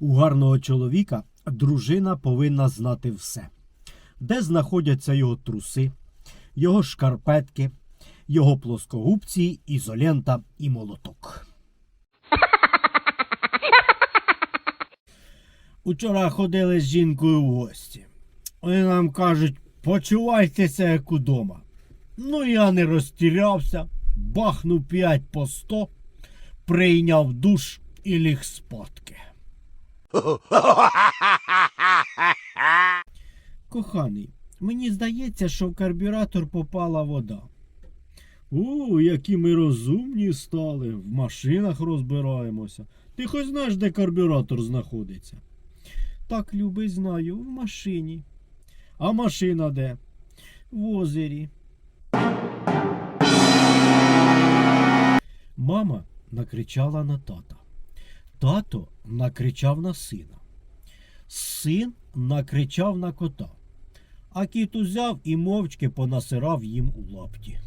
У гарного чоловіка дружина повинна знати все, де знаходяться його труси, його шкарпетки, його плоскогубці, ізолента і молоток. Учора ходили з жінкою в гості. Вони нам кажуть, почувайтеся як удома. Ну я не розтірявся, бахнув п'ять по сто, прийняв душ і ліг спадки. Коханий, мені здається, що в карбюратор попала вода. У, які ми розумні стали, в машинах розбираємося. Ти хоч знаєш, де карбюратор знаходиться? Так, любий, знаю, в машині. А машина де? В озері. Мама накричала на тата. Тато накричав на сина. Син накричав на кота. А кіт узяв і мовчки понасирав їм у лапті.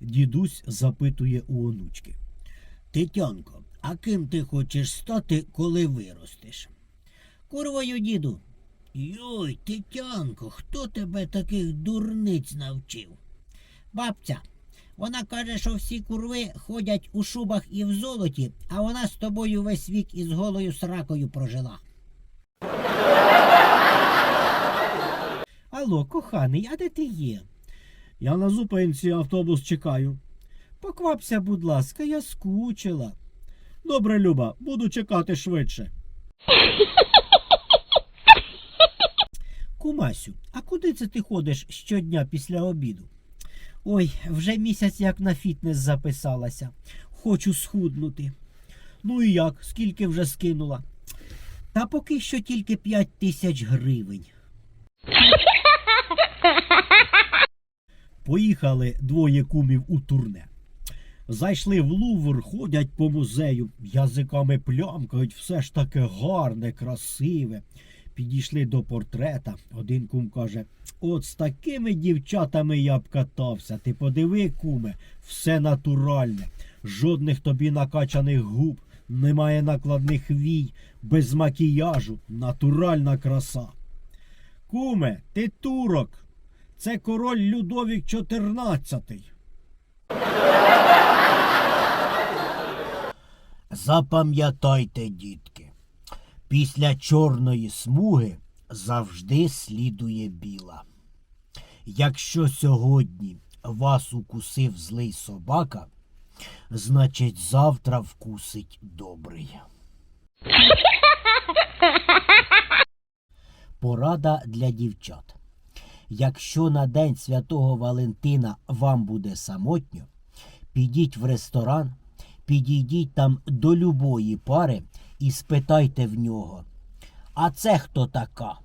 Дідусь запитує у онучки. Тетянко, а ким ти хочеш стати, коли виростеш? Курвою, діду. Йой, Тетянко, хто тебе таких дурниць навчив? Бабця, вона каже, що всі курви ходять у шубах і в золоті, а вона з тобою весь вік із голою сракою прожила. Алло, коханий, а де ти є? Я на зупинці автобус чекаю. Поквапся, будь ласка, я скучила. Добре, Люба, буду чекати швидше. Кумасю, а куди це ти ходиш щодня після обіду? Ой, вже місяць як на фітнес записалася. Хочу схуднути. Ну і як, скільки вже скинула? Та поки що тільки п'ять тисяч гривень. Поїхали двоє кумів у турне. Зайшли в Лувр, ходять по музею, язиками плямкають, все ж таке гарне, красиве. Підійшли до портрета. Один кум каже: От з такими дівчатами я б катався. Ти подиви, куме, все натуральне, жодних тобі накачаних губ, немає накладних вій, без макіяжу, натуральна краса. Куме, ти турок. Це король Людовік XIV. Запам'ятайте, дітки, після чорної смуги завжди слідує біла. Якщо сьогодні вас укусив злий собака, значить завтра вкусить добрий. Порада для дівчат. Якщо на День Святого Валентина вам буде самотньо, підіть в ресторан, підійдіть там до любої пари і спитайте в нього. А це хто така?